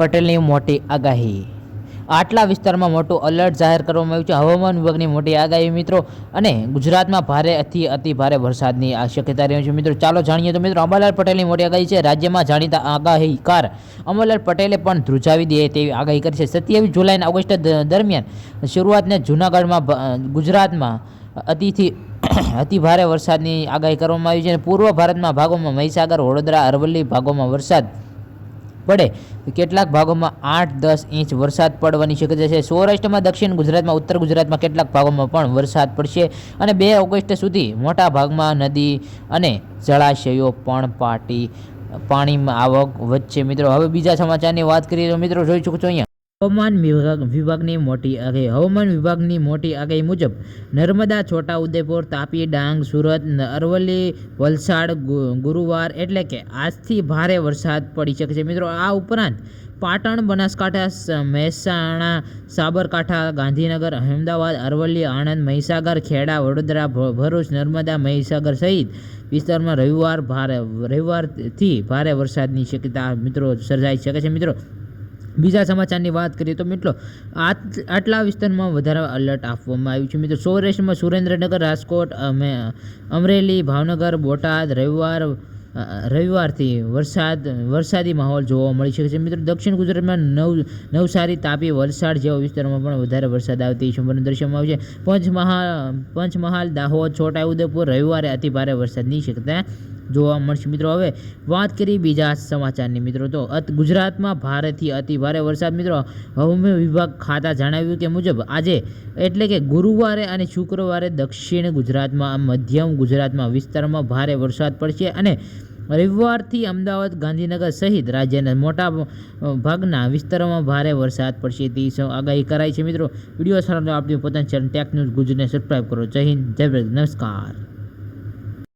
પટેલની મોટી આગાહી. આટલા વિસ્તારમાં મોટું અલર્ટ જાહેર કરવામાં આવ્યું છે. હવામાન વિભાગની મોટી આગાહી મિત્રો અને ગુજરાતમાં ભારે અતિ અતિ ભારે વરસાદની આ શક્યતા રહી છે મિત્રો. ચાલો જાણીએ તો મિત્રો, અંબાલાલ પટેલની મોટી આગાહી છે. રાજ્યમાં જાણીતા આગાહીકાર અંબાલાલ પટેલે પણ ધ્રુજાવી દે તેવી આગાહી કરી છે. સત્યાવીસ જુલાઈ અને ઓગસ્ટ દરમિયાન શરૂઆતને જૂનાગઢમાં ગુજરાતમાં અતિથી અતિ ભારે વરસાદની આગાહી કરવામાં આવી છે. પૂર્વ ભારતના ભાગોમાં મહીસાગર, વડોદરા, અરવલ્લી ભાગોમાં વરસાદ પડે. કેટલાક ભાગોમાં આઠ, દસ ઇંચ વરસાદ પડવાની શક્યતા છે. સૌરાષ્ટ્રમાં, દક્ષિણ ગુજરાતમાં, ઉત્તર ગુજરાતમાં કેટલાક ભાગોમાં પણ વરસાદ પડશે અને બે ઓગસ્ટ સુધી મોટા ભાગમાં નદી અને જળાશયો પણ પાટી, પાણીમાં આવક વધશે. મિત્રો, હવે બીજા સમાચારની વાત કરીએ તો મિત્રો, જોઈ છો અહીંયા. હવામાન વિભાગ વિભાગની મોટી આગાહી હવામાન વિભાગની મોટી આગાહી મુજબ નર્મદા છોટા ઉદેપુર તાપી, ડાંગ, સુરત અરવલ્લી, વલસાડ ગુરુવાર એટલે કે આજથી ભારે વરસાદ પડી શકે છે. મિત્રો, આ ઉપરાંત પાટણ, બનાસકાંઠા મહેસાણા, સાબરકાંઠા, ગાંધીનગર અમદાવાદ અરવલ્લી, આણંદ, મહીસાગર, ખેડા, વડોદરા ભરૂચ, નર્મદા, મહીસાગર સહિત વિસ્તારમાં રવિવાર ભારે રવિવારથી ભારે વરસાદની શક્યતા મિત્રો સર્જાઈ શકે છે. મિત્રો બીજા સમાચારની વાત કરીએ તો મિત્રો આટ- આટલા વિસ્તારમાં વધારે અલર્ટ આપવામાં આવ્યું છે. મિત્રો, સૌરાષ્ટ્રમાં સુરેન્દ્રનગર, રાજકોટ, અમે, અમરેલી, ભાવનગર, બોટાદ, રવિવાર રવિવારથી વરસાદ, વરસાદી માહોલ જોવા મળી શકે છે. મિત્રો, દક્ષિણ ગુજરાતમાં નવ, નવસારી, તાપી, વલસાડ જેવા વિસ્તારોમાં પણ વધારે વરસાદ આવતી સંભાવના દર્શાવવામાં આવી છે. પંચમહાલ પંચમહાલ, દાહોદ, છોટાઉદેપુર રવિવારે અતિભારે વરસાદની શક્યતા જોવા મળશે. મિત્રો, હવે વાત કરીએ બીજા સમાચારની. મિત્રો, તો ગુજરાતમાં ભારેથી અતિ ભારે વરસાદ. મિત્રો, હવામાન વિભાગ ખાતા જણાવ્યું કે મુજબ, આજે એટલે કે ગુરુવારે અને શુક્રવારે દક્ષિણ ગુજરાતમાં મધ્યમ ગુજરાતમાં વિસ્તારમાં ભારે વરસાદ પડશે અને રવિવારથી અમદાવાદ, ગાંધીનગર સહિત રાજ્યના મોટા ભાગના વિસ્તારોમાં ભારે વરસાદ પડશે. તેવી આગાહી કરાઈ છે. મિત્રો, વીડિયો સારો આપણી પોતાની ચેનલ ટેક ન્યૂઝ ગુજરાતને સબસ્ક્રાઈબ કરો. જય હિન્દ. જય નમસ્કાર.